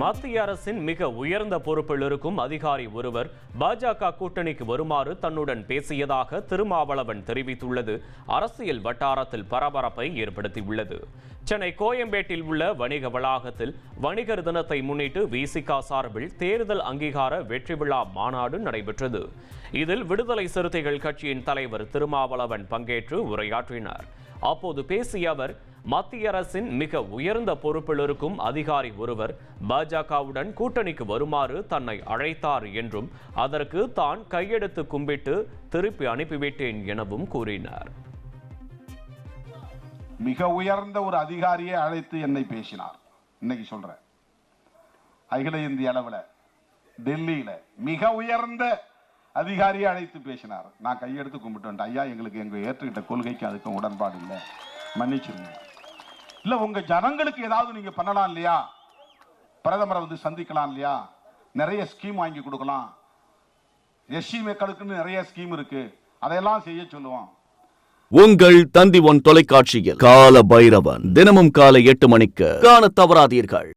மத்திய அரசின் மிக உயர்ந்த பொறுப்பில் இருக்கும் அதிகாரி ஒருவர் பாஜக கூட்டணிக்கு வருமாறு தன்னுடன் பேசியதாக திருமாவளவன் தெரிவித்துள்ளது. அரசியல் வட்டாரத்தில் பரபரப்பை ஏற்படுத்தியுள்ளது. சென்னை கோயம்பேட்டில் உள்ள வணிக வளாகத்தில் வணிகர் தினத்தை முன்னிட்டு விசிகா சார்பில் தேர்தல் அங்கீகார வெற்றி விழா மாநாடு நடைபெற்றது. இதில் விடுதலை சிறுத்தைகள் கட்சியின் தலைவர் திருமாவளவன் பங்கேற்று உரையாற்றினார். அப்போது பேசிய அவர் மத்திய அரசின் மிக உயர்ந்த பொறுப்பில் இருக்கும் அதிகாரி ஒருவர் பாஜக பாஜகவுடன் கூட்டணிக்கு வருமாறு தன்னை அழைத்தார் என்றும் அதற்கு தான் கையெடுத்து கும்பிட்டு திருப்பி அனுப்பிவிட்டேன் எனவும் கூறினார். மிக உயர்ந்த ஒரு அதிகாரியை அழைத்து என்னை பேசினார். இன்னைக்கு சொல்றேன். அகில இந்திய அளவில் டெல்லியில மிக உயர்ந்த அதிகாரியை அழைத்து பேசினார். நான் கையெடுத்து கும்பிட்டு ஐயா எங்களுக்கு எங்க ஏற்றுக்கிட்ட கொள்கைக்கு அதுக்கும் உடன்பாடு இல்லை. மன்னிச்சிருங்க. இல்ல உங்க ஜனங்களுக்கு ஏதாவது நீங்க பண்ணலாம் இல்லையா? பிரதமரை வந்து சந்திக்கலாம் இல்லையா? நிறைய ஸ்கீம் வாங்கி கொடுக்கலாம். எஸ்சி மக்களுக்குன்னு நிறைய ஸ்கீம் இருக்கு. அதையெல்லாம் செய்ய சொல்லுவோம். உங்கள் தந்தி ஒன் தொலைக்காட்சியில் கால பைரவன் தினமும் காலை எட்டு மணிக்கு காண தவறாதீர்கள்.